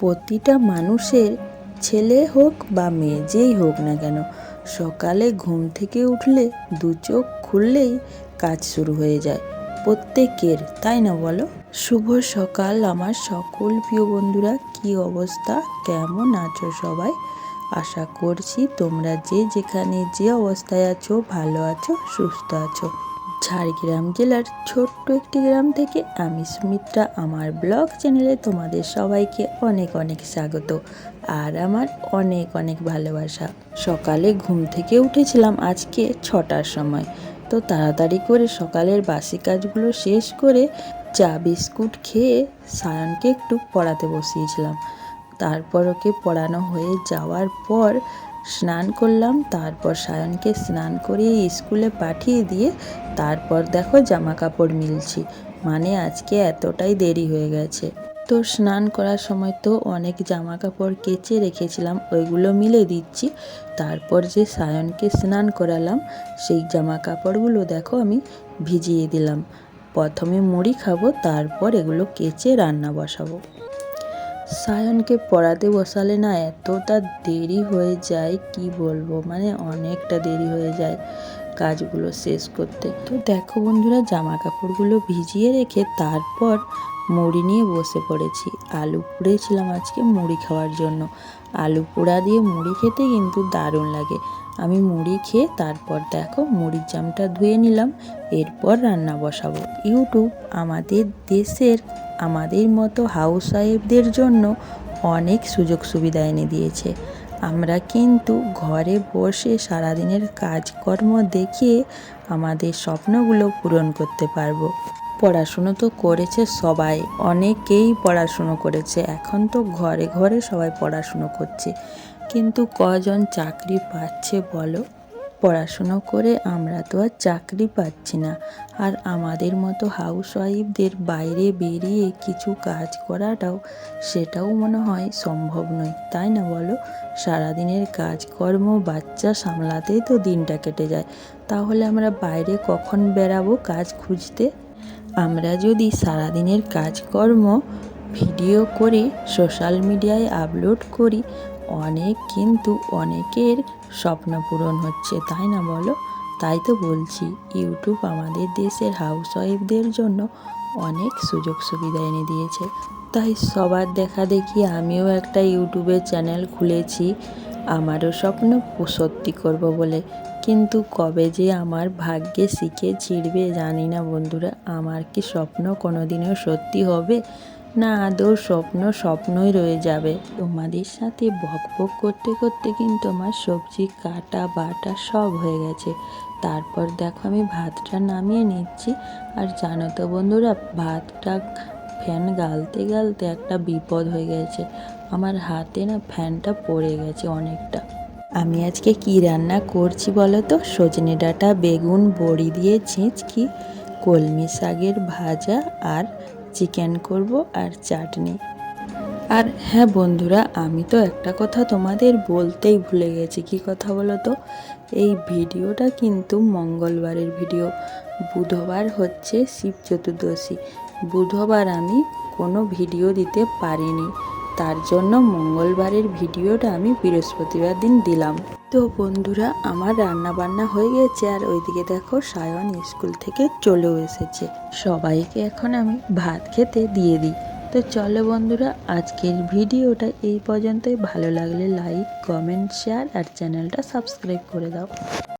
প্রতিটা মানুষের ছেলে হোক বা মেয়ে, যেই হোক না কেন, সকালে ঘুম থেকে উঠলে দু চোখ খুললেই কাজ শুরু হয়ে যায়। প্রত্যেকের, তাই না বলো? শুভ সকাল আমার সকল প্রিয় বন্ধুরা, কি অবস্থা? কেমন আছো সবাই? আশা করছি তোমরা যে যেখানে যে অবস্থায় আছো, ভালো আছো, সুস্থ আছো। ঝাড়গ্রাম জেলার ছোট্ট একটি গ্রাম থেকে আমি সুমিত্রা, আমার ব্লগ চ্যানেলে তোমাদের সবাইকে অনেক অনেক স্বাগত আর আমার অনেক অনেক ভালোবাসা। সকালে ঘুম থেকে উঠেছিলাম আজকে ছটার সময়। তো তাড়াতাড়ি করে সকালের বাসি কাজগুলো শেষ করে চা, বিস্কুট খেয়ে সায়নকে একটু পড়াতে বসিয়েছিলাম। তারপর ওকে পড়ানো হয়ে যাওয়ার পর স্নান করলাম, তারপর সায়নকে স্নান করিয়ে স্কুলে পাঠিয়ে দিয়ে তারপর দেখো জামা কাপড় মিলছি। মানে আজকে এতটাই দেরি হয়ে গেছে। তো স্নান করার সময় তো অনেক জামা কাপড় কেচে রেখেছিলাম, ওইগুলো মিলে দিচ্ছি। তারপর যে সায়নকে স্নান করালাম, সেই জামা কাপড়গুলো দেখো আমি ভিজিয়ে দিলাম। প্রথমে মুড়ি খাব, তারপর এগুলো কেচে রান্না বসাবো। সায়নকে পড়াতে বসালে না এতটা দেরি হয়ে যায়, কি বলব? মানে অনেকটা দেরি হয়ে যায় কাজগুলো শেষ করতে। তো দেখো বন্ধুরা জামা কাপড়গুলো ভিজিয়ে রেখে তারপর মুড়ি নিয়ে বসে পড়েছি। আলু পুড়েছিলাম আজকে মুড়ি খাওয়ার জন্য। আলু পোড়া দিয়ে মুড়ি খেতে কিন্তু দারুণ লাগে। আমি মুড়ি খেয়ে তারপর দেখো মুড়ির জামটা ধুয়ে নিলাম, এরপর রান্না বসাবো। ইউটিউব আমাদের দেশের আমাদের মতো হাউস ওয়াইফদের জন্য অনেক সুযোগ সুবিধা এনে দিয়েছে। আমরা কিন্তু ঘরে বসে সারাদিনের কাজকর্ম দেখিয়ে আমাদের স্বপ্নগুলো পূরণ করতে পারব। পড়াশুনো তো করেছে সবাই, অনেকেই পড়াশুনো করেছে। এখন তো ঘরে ঘরে সবাই পড়াশুনো করছে। কিন্তু কজন চাকরি পাচ্ছে বলো? পড়াশুনো করে আমরা তো আর চাকরি পাচ্ছি না। আর আমাদের মতো হাউস ওয়াইফদের বাইরে বেরিয়ে কিছু কাজ করাটাও সেটাও মনে হয় সম্ভব নয়। তাই না বলো? সারাদিনের কাজকর্ম বাচ্চা সামলাতেই তো দিনটা কেটে যায়। তাহলে আমরা বাইরে কখন বেরাবো কাজ খুঁজতে? আমরা যদি সারাদিনের কাজকর্ম ভিডিও করে, সোশ্যাল মিডিয়ায় আপলোড করি অনেক কিন্তু অনেকের স্বপ্ন পূরণ হচ্ছে, তাই না বলো? তাই তো বলছি, ইউটিউব আমাদের দেশের হাউস ওয়াইফদের জন্য অনেক সুযোগ সুবিধা এনে দিয়েছে। তাই সবার দেখা দেখি আমিও একটা ইউটিউবের চ্যানেল খুলেছি, আমারও স্বপ্ন সত্যি করব বলে। কিন্তু কবে যে আমার ভাগ্যে শিখে ছিড়বে জানি না বন্ধুরা, আমার কি স্বপ্ন কোনোদিনও সত্যি হবে? না আদৌ স্বপ্ন স্বপ্নই রয়ে যাবে। তোমাদের সাথে বক বক করতে করতে কিন্তু আমার সবজি, কাটা, বাটা সব হয়ে গেছে। তারপর দেখো আমি ভাতটা নামিয়ে নিচ্ছি। আর জানো তো বন্ধুরা, ভাতটা ফ্যান গালতে গালতে একটা বিপদ হয়ে গেছে। আমার হাতে না ফ্যানটা পড়ে গেছে অনেকটা। আমি আজকে কি রান্না করছি বলো তো? সজনে ডাঁটা, বেগুন, বড়ি দিয়ে ছিঁচকি, কলমি শাকের ভাজা আর চিকেন করব আর চাটনি। আর হ্যাঁ বন্ধুরা, আমি তো একটা কথা তোমাদের বলতেই ভুলে গেছি। কি কথা বলো তো? এই ভিডিওটা কিন্তু মঙ্গলবারের ভিডিও। বুধবার হচ্ছে শিব চতুর্দশী। বুধবার আমি কোনো ভিডিও দিতে পারিনি। তার জন্য মঙ্গলবারের ভিডিওটা আমি বৃহস্পতিবার দিন দিলাম। তো বন্ধুরা, আমার রান্না বান্না হয়ে গেছে আর ওইদিকে দেখো সায়ন স্কুল থেকে চলেও এসেছে। সবাইকে এখন আমি ভাত খেতে দিয়ে দিই। তো চলো বন্ধুরা, আজকের ভিডিওটা এই পর্যন্তই। ভালো লাগলে লাইক কমেন্ট শেয়ার আর চ্যানেলটা সাবস্ক্রাইব করে দাও।